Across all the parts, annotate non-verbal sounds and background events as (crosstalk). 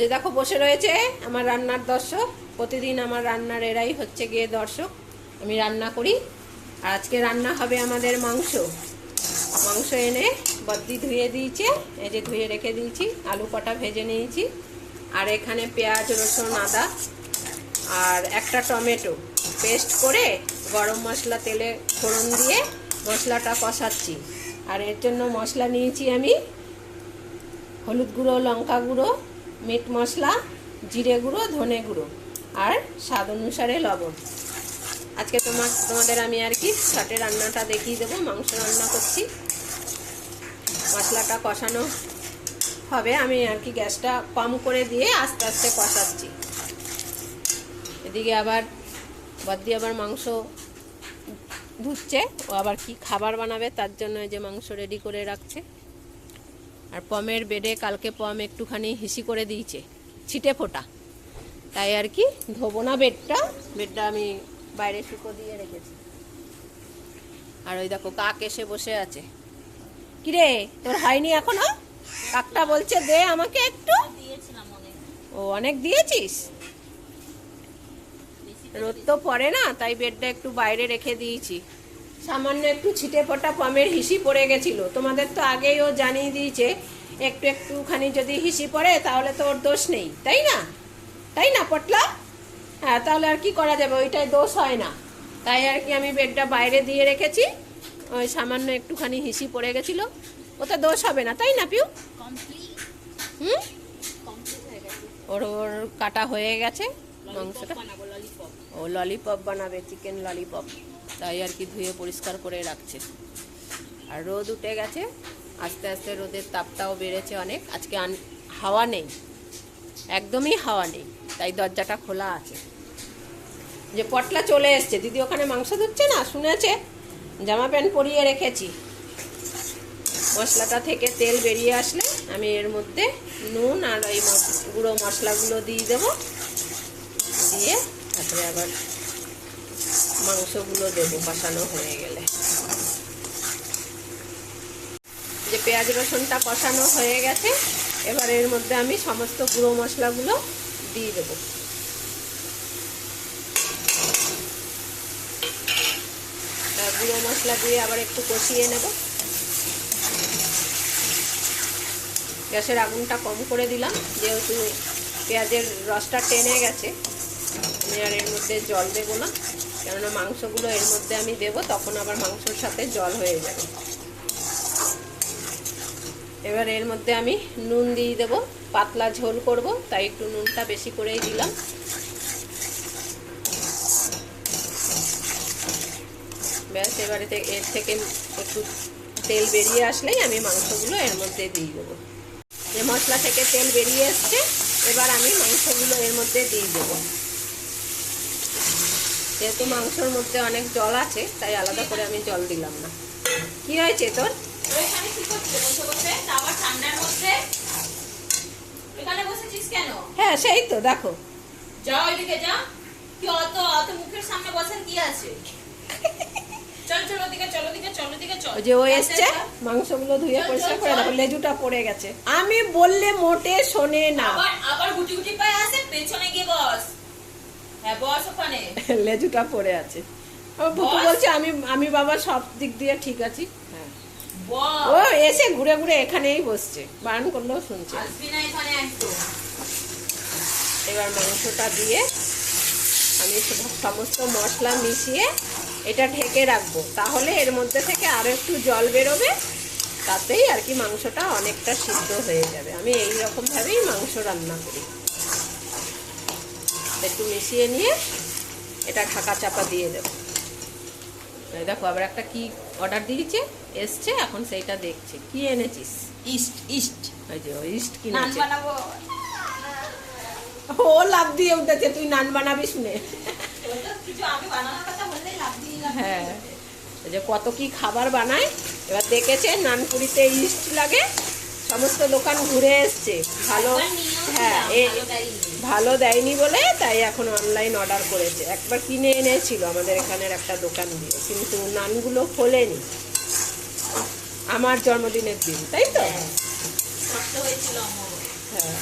এই দেখো, বসে রয়েছে আমার রান্নার দর্শক। প্রতিদিন আমার রান্নার এরাই হচ্ছে গিয়ে দর্শক। আমি রান্না করি। আর আজকে রান্না হবে আমাদের মাংস। মাংস এনে বদ্দি ধুয়ে দিয়েছে। এই যে ধুয়ে রেখে দিয়েছি। আলু কটা ভেজে নিয়েছি। আর এখানে পেঁয়াজ, রসুন, আদা আর একটা টমেটো পেস্ট করে গরম মশলা তেলে ফোড়ন দিয়ে মশলাটা কষাচ্ছি। আর এর জন্য মশলা নিয়েছি আমি হলুদ গুঁড়ো, লঙ্কা গুঁড়ো মিট মশলা, জিরে গুঁড়ো, ধনে গুঁড়ো আর স্বাদ অনুসারে লবণ। আজকে তোমার, তোমাদের আমি আর কি শার্টের রান্নাটা দেখিয়ে দেবো, মাংস রান্না করছি। মশলাটা কষানো হবে, আমি আর কি গ্যাসটা কম করে দিয়ে আস্তে আস্তে কষাচ্ছি। এদিকে আবার বদ্দি আবার মাংস ধুচ্ছে, ও আবার কি খাবার বানাবে তার জন্য যে মাংস রেডি করে রাখছে। আর পমের বেডে কালকে পম একটুখানি হিসি করে দিয়েছে ছিটে ফোটা। তাই আর কি ধোবো না বেডটা বেডটা আমি বাইরে শুকো দিয়ে রেখেছি। আর ওই দেখো কাক এসে বসে আছে। কিরে তোর হয়নি এখনও? কাকটা বলছে দে আমাকে একটু। ও অনেক দিয়েছিস? রোদ তো পড়ে না তাই বেডটা একটু বাইরে রেখে দিয়েছি। সামান্য একটু ছিটে ফোটা পমের হিসি পড়ে গেছিল। তোমাদের তো আগেই ও জানিয়ে দিয়েছে, একটু একটুখানি যদি হিসি পড়ে তাহলে তো ওর দোষ নেই, তাই না? তাই না, পটলা? হ্যাঁ তাহলে আর কি করা যাবে? ওইটাই দোষ হয় না। তাই আর কি আমি বেডটা বাইরে দিয়ে রেখেছি। ওই সামান্য একটুখানি হিসি পড়ে গেছিল। ওতে দোষ হবে না, তাই না, পিউ? হুম? ওর ওর কাটা হয়ে গেছে। মাংসটা? ও ললিপপ বানাবে চিকেন ললিপপ তাই আর কি ধুয়ে পরিষ্কার করে রাখছে। আর রোদ উঠে গেছে, আস্তে আস্তে রোদের তাপটাও বেড়েছে অনেক। আজকে হাওয়া নেই, একদমই হাওয়া নেই, তাই দরজাটা খোলা আছে। যে পটলা চলে এসছে, দিদি ওখানে মাংস ধুচ্ছে না? শুনেছে? জামা প্যান্ট পরিয়ে রেখেছি। মশলাটা থেকে তেল বেরিয়ে আসলে আমি এর মধ্যে নুন আর ওই গুঁড়ো মশলাগুলো দিয়ে দেবো। দিয়ে তারপরে আবার মাংসগুলো দেবো কষানো হয়ে গেলে। যে পেঁয়াজ রসুনটা কষানো হয়ে গেছে, এবার এর মধ্যে আমি সমস্ত গুঁড়ো মশলাগুলো দিয়ে দেবো। গুঁড়ো মশলা দিয়ে আবার একটু কষিয়ে নেব। গ্যাসের আগুনটা কম করে দিলাম, যেহেতু পেঁয়াজের রসটা টেনে গেছে। আমি আর এর মধ্যে জল দেবো না। কেননা মাংসগুলো এর মধ্যে আমি দেবো, তখন আবার মাংসর সাথে জল হয়ে যাবে। এবার এর মধ্যে আমি নুন দিয়ে দেবো। পাতলা ঝোল করব, তাই একটু নুনটা বেশি করেই দিলাম। ব্যাস, এবারে এর থেকে একটু তেল বেরিয়ে আসলেই আমি মাংসগুলো এর মধ্যে দিয়ে দেবো। যে মশলা থেকে তেল বেরিয়ে এসছে, এবার আমি মাংসগুলো এর মধ্যে দিয়ে দেবো। যেহেতু মাংসর মধ্যে অনেক জল আছে তাই আলাদা করে আমি জল দিলাম না। কি হয়েছে তোর? হ্যাঁ সেই তো দেখো। যা ওইদিকে যা কি অত অত মুখের সামনে বসেন কি আছে? চল চল ওদিকে চল ওদিকে চল ওদিকে চল। ওই যে ও এসছে। মাংসগুলো ধুয়ে পরিষ্কার করে দেখো লেজুটা পড়ে গেছে। আমি বললে মোটে শোনে না। আবার আবার গুটি গুটি পায়ে আসে পেছনে গিয়ে বস। হ্যাঁ বস ওখানে। (laughs) লেজুটা পড়ে আছে। বুকু বলছে আমি আমি বাবা সব দিক দিয়ে ঠিক আছি। হ্যাঁ। ও এসে ঘুরে ঘুরে এখানেই বসছে। বারণ করলেও শুনছে। এবার মাংসটা দিয়ে আমি সমস্ত মশলা মিশিয়ে এটা ঢেকে রাখব। তাহলে এর মধ্যে থেকে আরও একটু জল বেরোবে। তাতেই আর কি মাংসটা অনেকটা সিদ্ধ হয়ে যাবে। আমি এই রকমভাবেই মাংস রান্না করি। একটু মিশিয়ে নিয়ে এটা ঢাকা চাপা দিয়ে দেবো। দেখো আবার একটা কি অর্ডার দিয়েছে এসছে এখন সেইটা দেখছে। কি এনেছিস? ইস্ট ইস্ট ওই যে ইস্ট কিনেছে। বানাবো। ও লাভ দিয়ে উঠেছে তুই নান বানাবি শুনে। হ্যাঁ যে কত কি খাবার বানায় এবার দেখেছে নানপুরিতে ইস্ট লাগে। সমস্ত দোকান ঘুরে এসছে। ভালো হ্যাঁ এ ভালো দেয়নি বলে তাই এখন অনলাইন অর্ডার করেছে। একবার কিনে এনেছিল আমাদের এখানের একটা দোকান দিয়ে কিন্তু নানগুলো খোলেনি। আমার জন্মদিনের দিন তাই তো? আমার। হ্যাঁ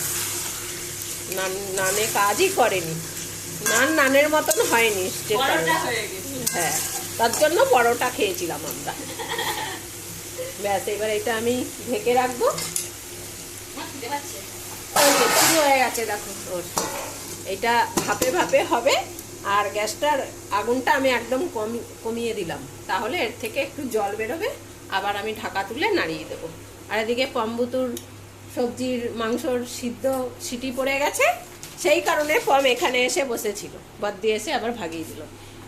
নান নানে কাজই করেনি। নান নানের মতন হয়নি। হয়ে হ্যাঁ তার জন্য পরোটা খেয়েছিলাম আমরা। ব্যাস এবার এটা আমি ঢেকে রাখব। শুরু হয়ে গেছে দেখো। ওর। এটা ভাপে ভাপে হবে আর গ্যাসটার আগুনটা আমি একদম কমি- কমিয়ে দিলাম। তাহলে এর থেকে একটু জল বেরোবে আবার আমি ঢাকা তুলে নাড়িয়ে দেবো। আর এদিকে পম্বুতুর সবজির মাংসর সিদ্ধ সিটি পড়ে গেছে সেই কারণে পম এখানে এসে বসেছিল। বাদ দিয়ে এসে আবার ভাগিয়ে দিল।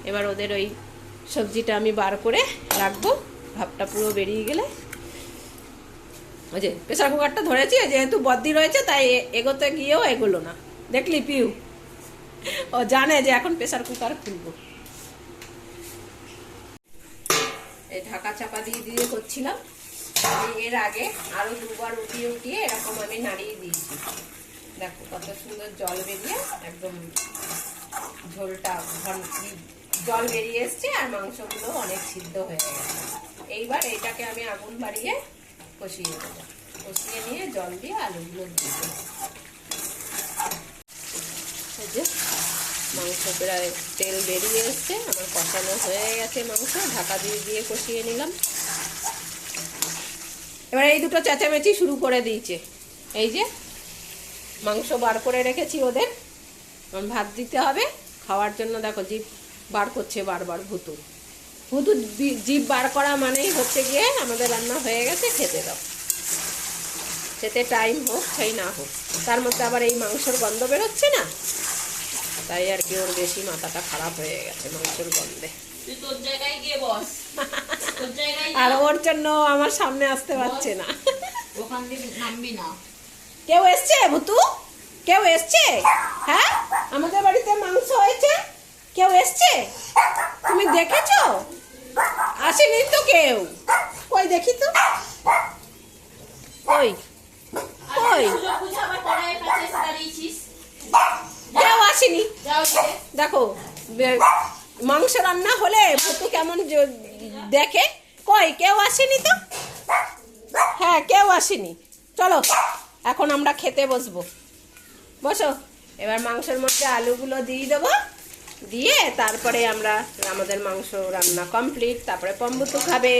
এবার ওদের ওই সবজিটা আমি বার করে রাখব। ভাবটা পুরো বেরিয়ে গেলে ওই যে প্রেসার কুকারটা ধরেছি যেহেতু বদ্দি রয়েছে, তাই এগোতে গিয়েও এগোলো না। দেখলি পিউ? ও জানে যে এখন প্রেসার কুকার খুলবো। এই ঢাকা চাপা দিয়ে দিয়ে করছিলাম। এর আগে আরও দুবার উঠিয়ে উঠিয়ে এরকম আমি নাড়িয়ে দিয়েছি। দেখো, কত সুন্দর জল বেরিয়ে একদম ঝোলটা জল বেরিয়ে এসছে আর মাংসগুলো অনেক সিদ্ধ হয়ে গেছে। এইবার এটাকে আমি আগুন বাড়িয়ে কষিয়ে দেবো কষিয়ে নিয়ে জল দিয়ে আলুগুলো দিয়ে যে মাংস প্রায় তেল বেরিয়ে এসছে, আমার কষানো হয়ে গেছে মাংস, ঢাকা দিয়ে দিয়ে কষিয়ে নিলাম। এবার এই দুটো চেঁচামেচি শুরু করে দিয়েছে। এই যে মাংস বার করে রেখেছি ওদের। ভাত দিতে হবে, খাওয়ার জন্য দেখো জিপ বার করছে বারবার ভুতু বি- জিপ বার করা মানেই হচ্ছে গিয়ে আমাদের রান্না হয়ে গেছে খেতে দাও। খেতে টাইম হোক সেই না হোক। তার মধ্যে আবার এই মাংসর গন্ধ বেরোচ্ছে না? তাই আর কি ওর বেশি মাথাটা খারাপ হয়ে গেছে মাংসের গন্ধে। আর ওর জন্য আমার সামনে আসতে পারছে না। কেউ এসছে ভুতু? কেউ এসছে? হ্যাঁ? আমাদের বাড়িতে মাংস হয়েছে? কেউ এসছে? তুমি দেখেছ? আসেনি তো কেউ। কই দেখি তো। এসে দাঁড়িয়েছিস কেউ আসেনি। যাও দেখো মাংস রান্না হলে ভুতু কেমন দেখে। কই, কেউ আসেনি তো? হ্যাঁ কেউ আসেনি। চলো, এখন আমরা খেতে বসবো। বসো, এবার মাংসের মধ্যে আলুগুলো দিয়ে দেবো। দিয়ে তারপরে আমরা আমাদের মাংস রান্না কমপ্লিট তারপরে পম্বুতু খাবে।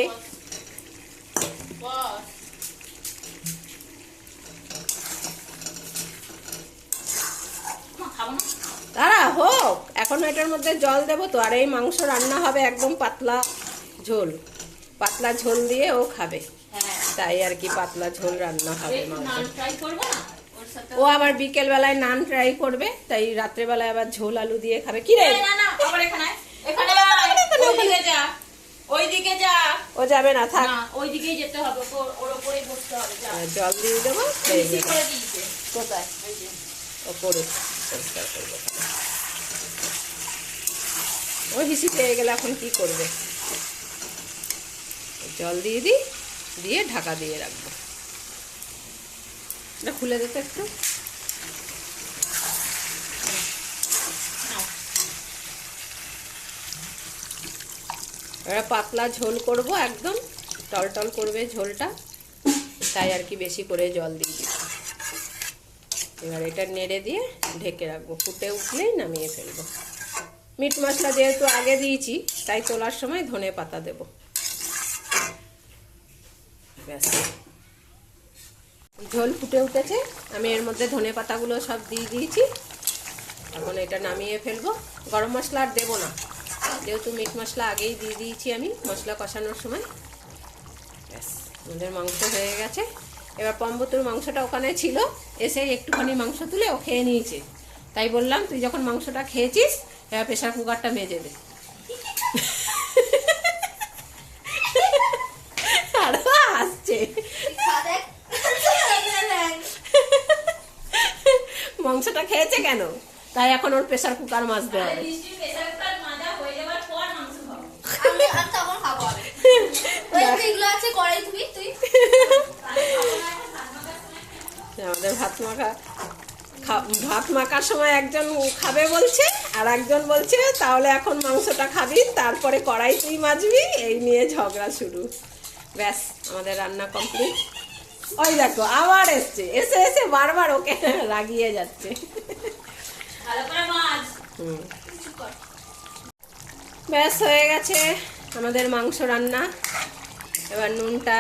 তারা হোক এখন এটার মধ্যে জল দেবো তো আর এই মাংস রান্না হবে একদম পাতলা ঝোল। পাতলা ঝোল দিয়ে ও খাবে। হ্যাঁ। তাই আর কি পাতলা ঝোল রান্না হবে মাংস ও আবার বিকেল বেলায় নান ট্রাই করবে তাই রাত্রে বেলায় আবার ঝোল আলু দিয়ে খাবে। কি রে? ও যাবে না থাক। ওইদিকেই যেতে হবে ওর ওর বসতে হবে জল দিয়ে দেবো কোথায়? ও করুক পরিষ্কার করব ও হিসি পেয়ে গেলে এখন কি করবে? জল দিয়ে দিই দিয়ে ঢাকা দিয়ে রাখব। এটা খুলে দিতে একটু। এবার পাতলা ঝোল করব একদম। টল টল করবে ঝোলটা। তাই আর কি বেশি করে জল দিয়ে দিচ্ছি। এবার এটা নেড়ে দিয়ে ঢেকে রাখব। ফুটে উঠলেই নামিয়ে ফেলব। মিট মশলা যেহেতু আগে দিয়েছি, তাই তোলার সময় ধনে পাতা দেব। ব্যাস। ঝোল ফুটে উঠেছে। আমি এর মধ্যে ধনে পাতাগুলো সব দিয়ে দিয়েছি। এখন এটা নামিয়ে ফেলব। গরম মশলা আর দেবো না। যেহেতু মিট মশলা আগেই দিয়ে দিয়েছি আমি, মশলা কষানোর সময়। ব্যাস, আমাদের মাংস হয়ে গেছে। এবার পম্বতুর মাংসটা ওখানে ছিল। এসে একটুখানি মাংস তুলে ও খেয়ে নিয়েছে। তাই বললাম, তুই যখন মাংসটা খেয়েছিস, এবার প্রেশার কুকারটা মেজে দে। (laughs) আসছে। মাংসটা খেয়েছে কেন? তাই এখন ওর প্রেশার কুকার মাজতে আরে হবে। বৃষ্টির pressure cooker মাজা হয়ে যাওয়ার পর মাংস খাব। আমি আমি তখন খাব আমি (laughs) ওই যেগুলো আছে কড়াই তুই তুই। (laughs) আমাদের ভাত মাখা খা- ভাত মাখার সময় একজন খাবে বলছে আর একজন বলছে তাহলে এখন মাংসটা খাবি তারপরে কড়াই তুই মাজবি। এই নিয়ে ঝগড়া শুরু। ব্যাস আমাদের রান্না কমপ্লিট ওই দেখো আবার এসছে। এসে এসে বারবার ওকে রাগিয়ে যাচ্ছে। ব্যাস হয়ে গেছে আমাদের মাংস রান্না। এবার নুনটা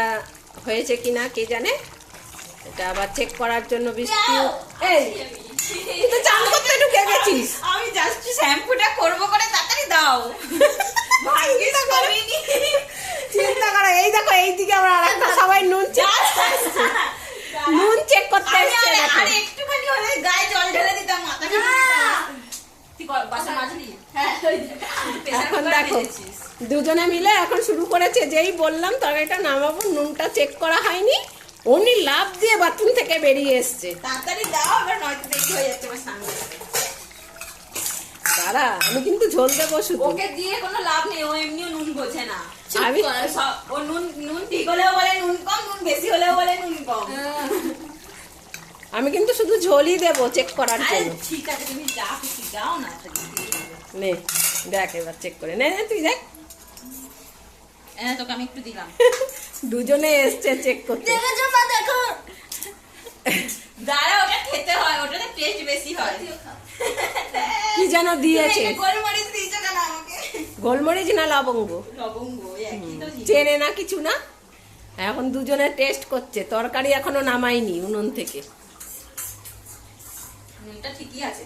হয়েছে কিনা কে জানে? এটা আবার চেক করার জন্য বৃষ্টি দাও। এই তুই তো চান করতে ঢুকে গেছিস। আমি জাস্ট শ্যাম্পুটা করব করে তাড়াতাড়ি দাও। (laughs) ভাগ্যিস করিনি। চিন্তা করো এই দেখো এইদিকে আমরা আরেকটা সবাই নুন চেক নুন চেক করতে আমি এসছে আরে একটুখানি হলে গায়ে জল ঢেলে দিতাম মাথা হ্যাঁ। ওই যে। প্রেসার এখন দেখো দুজনে মিলে এখন শুরু করেছে যেই বললাম তরকারিটা নামাবো নুনটা চেক করা হয়নি উনি লাভ দিয়ে বাথরুম থেকে বেরিয়ে এসছে। তাড়াতাড়ি দাও এবার নয়তো দেরি হয়ে যাচ্ছে আমার সামনে। দাঁড়া আমি কিন্তু ঝোল দেবো শুধু। ওকে দিয়ে কোনো লাভ নেই ও এমনিও নুন বোঝে না। আমি ও নুন নুন ঠিক হলেও বলে নুন কম নুন বেশি হলেও বলে নুন কম। আমি কিন্তু শুধু ঝোলই দেবো চেক করার জন্য। ঠিক আছে তুমি যা খুশি যাও না নে দেখ এবার চেক করে। নে তুই দেখ। তোকে আমি একটু দিলাম। (laughs) দুজনে এসছে চেক করতে। দেখেছ মা দেখো। দাঁড়া ওটা খেতে হয় ওটাতে টেস্ট বেশি হয়। কি যেন দিয়েছে। গোলমরিচ দিয়েছ কেন আমাকে? গোলমরিচ না লবঙ্গ? লবঙ্গ। চেনে না কিছু না? এখন দুজনে টেস্ট করছে তরকারি এখনও নামাইনি উনুন থেকে। নুনটা ঠিকই আছে।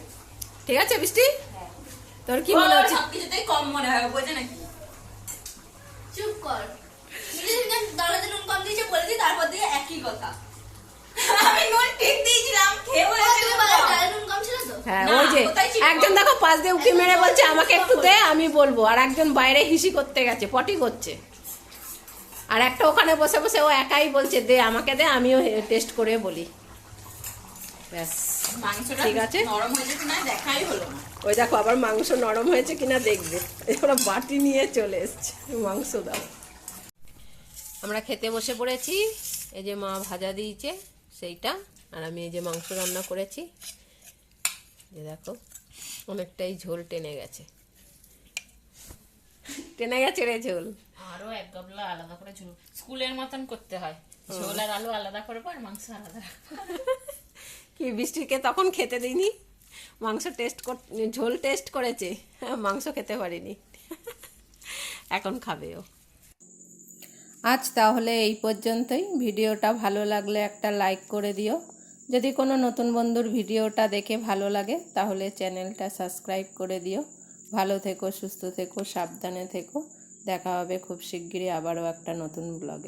ঠিক আছে বৃষ্টি তোর কি মনে হচ্ছে? সবকিছুতেই কম মনে হয় বোঝে নাকি? চুপ কর। বলে তারপর দিয়ে একই কথা। আমি নুন ঠিক দিয়েছিলাম খেয়ে হ্যাঁ ওই যে? একজন দেখো পাশ দিয়ে উকি মেরে বলছে আমাকে একটু দে আমি বলব। আর একজন বাইরে হিসি করতে গেছে পটি করছে। আর একটা ওখানে বসে বসে ও একাই বলছে দে আমাকে দে আমিও টেস্ট করে বলি। ব্যাস ঠিক আছে। ওই দেখো আবার মাংস নরম হয়েছে কিনা দেখবে। ওরা বাটি নিয়ে চলে এসছে মাংস দাও। আমরা খেতে বসে পড়েছি এই যে মা ভাজা দিয়েছে সেইটা। আর আমি এই যে মাংস রান্না করেছি। যে দেখো অনেকটাই ঝোল টেনে গেছে। টেনে গেছে রে ঝোল। আরও এক গাবলা আলাদা করে ঝোল। স্কুলের মতন করতে হয়। ঝোল আর আলু আলাদা করব আর মাংস আলাদা কি বৃষ্টিকে তখন খেতে দিইনি? মাংস টেস্ট কর ঝোল টেস্ট করেছে। হ্যাঁ, মাংস খেতে পারিনি। এখন খাবে ও। আজ তাহলে এই পর্যন্তই। ভিডিওটা ভালো লাগলে একটা লাইক করে দিও। যদি কোনো নতুন বন্ধুর ভিডিওটা দেখে ভালো লাগে, তাহলে চ্যানেলটা সাবস্ক্রাইব করে দিও। ভালো থেকো, সুস্থ থেকো, সাবধানে থেকো। দেখা হবে খুব শিগগিরই আবারও একটা নতুন ব্লগে।